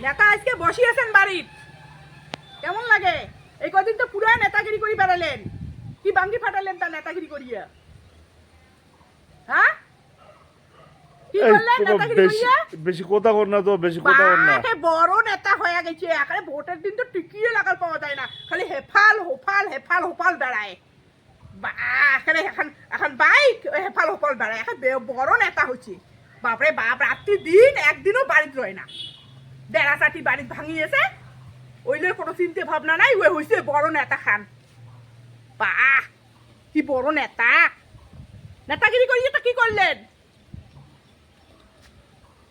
নেতা আজকে বসিয়েছেন বাড়ির। কেমন লাগে? এই কদিন তো পুরা নেতাগিরি করে বেড়ালেন। কি বাঙ্গি ফাটালেন তার নেতাগিরি করিয়া? হ্যাঁ? কি এই, করলেন তোমার নেতাগিরি বেশি কথা কর না তো বেশি কথা কর না। বড় নেতা হয়ে গেছে। এখানে ভোটের দিন তো টিকিয়ে লাগাল পাওয়া যায় না। খালি হেফাল হোফাল হেফাল হোফাল বেড়ায়। এখানে এখন এখন বাইক হেফাল হোফাল বেড়ায়। এখন বে- বড় নেতা হচ্ছে। বাপরে বাপ রাত্রি দিন একদিনও বাড়িতে রয় না। বেড়া চাটি বাড়িতে ভাঙিয়েছে ওইলে কোনো চিন্তা ভাবনা নাই ওই হয়েছে বড় নেতা খান। বাহ কি বড় নেতা। নেতাগিরি করিয়ে তো কি করলেন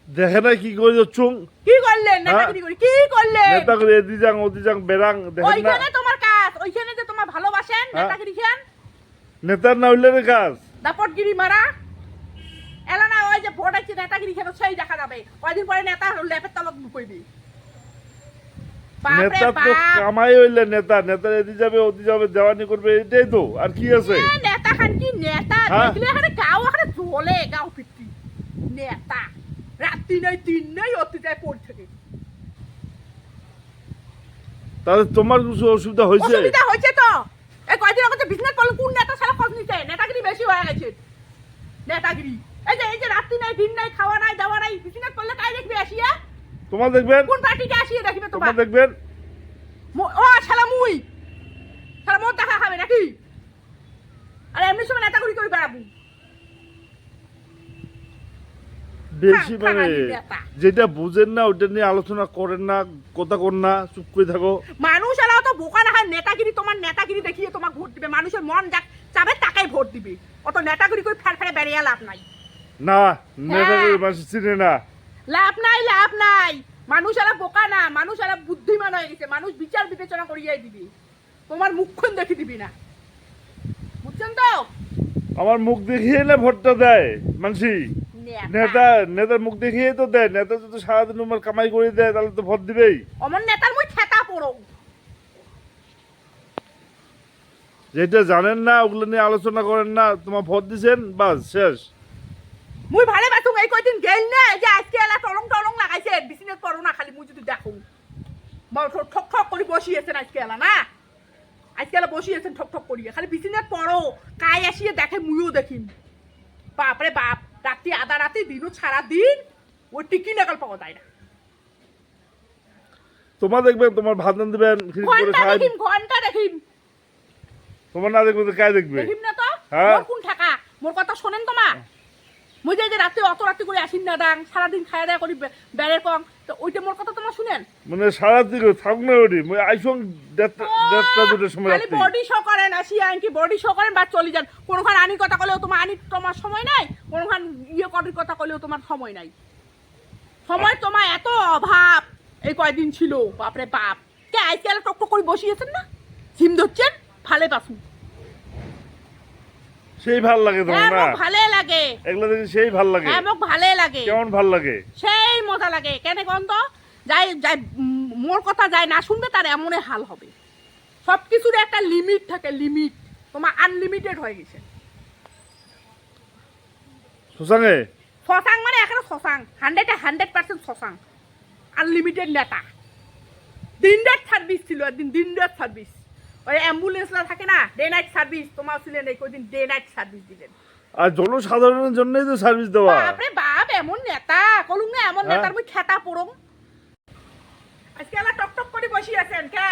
দেখে না কি করে চুং কি করলেন? নেতাগিরি করি কি করলেন নেতা করে এদি যাং ওদি যাং বেরাং দেখেন না ওইখানে তোমার কাজ ওইখানে যে তোমার ভালোবাসেন। নেতাগিরি খেন নেতার না হইলে কাজ। দাপটগিরি মারা ওই যে ভোট আছে নেতাগিরি খেলো সেই দেখা যাবে। কয়দিন পরে নেতা লেপের তলত কইবি বাপরে নেতা তো কামাই হইলে নেতা নেতার এদি যাবে ওদি যাবে দেওয়ানি করবে এটাই তো। আর কি আছে? নেতা খান কি নেতা? হ্যাঁ। দেখলে এখানে গাও এখানে জ্বলে গাও পিটি। নেতা। রাত্রি নয় দিন নয় অতি যায় পড়ে থাকে। তাহলে তোমার কিছু অসুবিধা হয়েছে? অসুবিধা হয়েছে তো। এই কয়দিন আগে বিজনেস করল কোন নেতা সারা খোঁজ নিতে? নেতাগিরি বেশি হয়ে গেছে। নেতাগিরি। এই যে এই যে রাত্রি নাই দিন নাই খাওয়া নাই দাওয়া নাই বিজনেস করলে কাই দেখবে আসিয়া? তোমার দেখবেন? কোন পার্টিতে আসিয়ে দেখবে তোমার? তোমার দেখবেন? ও শালা মুই! শালা মোর দেখা খাবে নাকি? আর এমনি সময় নেতাগিরি করে বেড়াবো। বেশি মানে যেটা বুঝেন না ওটা নিয়ে আলোচনা করেন না কথা কর না চুপ করে থাকো। মানুষ এলাও তো বোকা না হয় নেতাগিরি তোমার নেতাগিরি দেখিয়ে তোমার ভোট দিবে। মানুষের মন যাক চাবে তাকাই ভোট দিবে। অত নেতাগিরি করে ফের ফেরে বেরিয়ে লাভ নাই। না নেতা হ্যাঁ। মানুষ চিনে না। লাভ নাই লাভ নাই। মানুষ এরা বোকা না মানুষ এরা বুদ্ধিমান হয়ে গেছে। মানুষ বিচার বিবেচনা করিয়াই দিবি। তোমার মুখক্ষণ দেখে দিবি না। বুঝছেন তো? আমার মুখ দেখিয়ে না ভোটটা দেয় মানসি? নেতা। নেতার মুখ দেখিয়ে তো দেয়। নেতা যদি সারাদিন তোমার কামাই করে দেয় তাহলে তো ভোট দিবেই। অমন নেতার মুই খেতা পড়ো। যেটা জানেন না ওগুলো নিয়ে আলোচনা করেন না তোমার ভোট দিছেন বাস শেষ। মুই ভালে বাসুং এই কয়দিন গেল না যে আজকে এলা টলং টলং লাগাইছে বিসিনেস করো না খালি মুই যদি দেখো। ঠক ঠক করে বসিয়েছেন আজকে এলা না? আজকে এলা বসিয়েছেন ঠক ঠক করিয়ে খালি বিসিনেস পড়ো কাই আসিয়ে দেখে মুইও দেখিম। বাপরে বাপ রাত্রি আধা রাত্রি দিনও সারা দিন ওই টিকি নাগাল পাওয়া যায় না। তোমার দেখবেন তোমার ভাত রান দিবেন ঘণ্টা দেখিম ঘণ্টা দেখিম। তোমার না দেখবে তো কায় দেখবে। দেখিম না তো হ্যাঁ। কোন থাকা? মোর কথা শোনেন তোমা মুই যে রাত্রি অত রাত্রি করে আসিন না দাং সারাদিন খাওয়া দাওয়া করি বে- বেড়ের কম তো ওইটা মোর কথা তোমার শুনেন? মানে সারা দিকে থাকুক না ওটি মই আইসং দেড়টা দুটোর সময় খালি বডি শো করেন আসি আনকি বডি শো করেন বা চলে যান। কোনখান আনি কথা কলেও তোমার আনি তোমার সময় নাই কোনখান ইয়ে করার কথা কলেও তোমার সময় নাই। সময় তোমার এত অভাব এই কয়দিন ছিল বাপরে বাপ। কে আজকাল টক টক করে বসিয়েছেন না? ঝিম ধরছেন? ভালে পাসু সেই ভালো লাগে তোমার হ্যাঁ না? ভালে লাগে। এগুলো দেখে সেই ভালো লাগে। হ্যাঁ মোক ভালে লাগে। কেমন ভালো লাগে? সেই মজা লাগে। কেন কন তো? যাই যাই মোর কথা যায় না শুনবে তার এমনই হাল হবে। সব কিছুর একটা লিমিট থাকে লিমিট তোমার আনলিমিটেড হয়ে গেছে। সুসাঙে শশাং মানে এখানে শশাং। হান্ড্রেডে হান্ড্রেড পার্সেন্ট শশাং। আনলিমিটেড নেতা। দিন রাত সার্ভিস ছিল একদিন দিন রাত সার্ভিস ওই অ্যাম্বুলেন্সরা থাকে না ডে নাইট সার্ভিস তোমার ছিলেন এই কদিন ডে নাইট সার্ভিস দিলেন আর জনসাধারণের জন্যই তো সার্ভিস দেওয়া। বাপরে বাপ এমন নেতা কলুম না এমন হ্যাঁ। নেতার মুই খেতা পড়ং আজকে এলা টক টক করে বসি আছেন কে?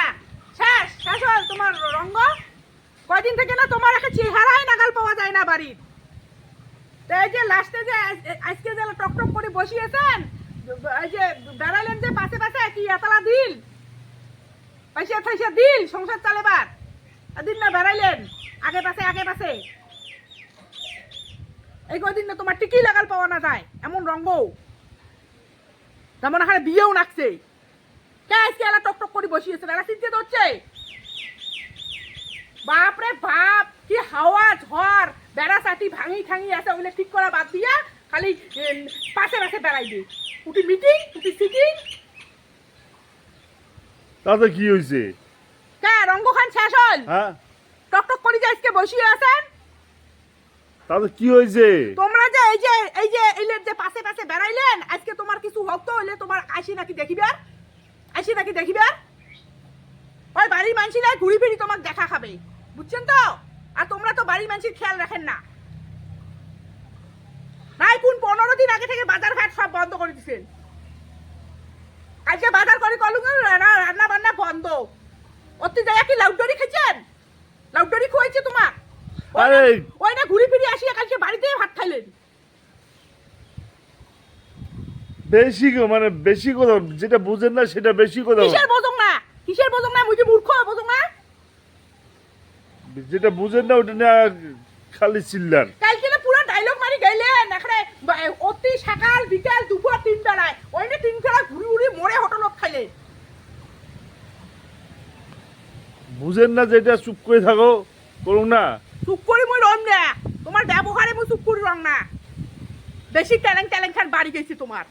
শেষ শেষ হল তোমার রঙ্গ। কয়দিন থেকে না তোমার একটা চেহারাই নাগাল পাওয়া যায় না বাড়ির। তো এই যে লাস্টে যে আজকে যে টক টক করে বসিয়েছেন এই যে বেড়ালেন যে পাশে পাশে কি এতলা দিল? পয়সা পয়সা দিল, সংসার চালেবার দিন না বেড়াইলেন আগে পাশে আগে পাশে। এই কদিন না তোমার টিকি লাগাল পাওয়া না যায়, এমন যেমন এখানে বিয়েও নাকছে। এলা টক টক করে বসিয়েছে? হচ্ছে? বাপরে বাপ, কি হাওয়া, ঝড়, বেড়া চাটি ভাঙি ঠাঙি আছে, ওগুলো ঠিক করা বাদ দিয়া খালি পাশে পাশে বেড়াইবে। উঠি মিটিং উঠি সিটিং তাতে কি হয়েছে? কে রঙ্গ খান শেষ হল? হ্যাঁ। টক টক করে যে আজকে বসিয়ে আছেন? তাতে কি হয়েছে? তোমরা যে এই যে এই যে এই যে পাশে পাশে বেড়াইলেন আজকে তোমার কিছু হোক তো হইলে তোমার আসি নাকি দেখিবে আসি নাকি দেখিবে ওই বাড়ির মানুষিরা ঘুরি ফিরি তোমাকে দেখা খাবে। বুঝছেন তো? আর তোমরা তো বাড়ির মানুষের খেয়াল রাখেন না। নাই কোন পনেরো দিন আগে থেকে বাজার ঘাট সব বন্ধ করে দিচ্ছেন আজকে বাজার করে কলু রান্না বান্না বন্ধ। অতি জায়গা কি লাউডরি খেয়েছেন লাউডরি খুয়াইছে তোমার? আরে- ওই না ঘুরি ফিরি আসি কালকে বাড়িতেই ভাত খাইলেন। বেশি মানে বেশি কথা যেটা বুঝেন না সেটা বেশি কথা। কিসের বোঝং না কিসের বোঝং না কি মূর্খ বোঝং না যেটা বুঝেন না ওটা না খালি চিল্লান। কালকে না পুরো ডায়লগ মারি গেলেন এখানে অতি সকাল বিকাল দুপুর তিন বেলায় ওই না তিন খেলা ঘুরি ঘুরি মরে হোটেলত খাইলেন বুঝেন না যেটা চুপ করে থাকো করুন না। চুপ করি মুই রম না। তোমার ব্যবহারে মুই চুপ করি রং না। বেশি ট্যালেন্ট ট্যালেন্ট খান বাড়ি গেছি তোমার।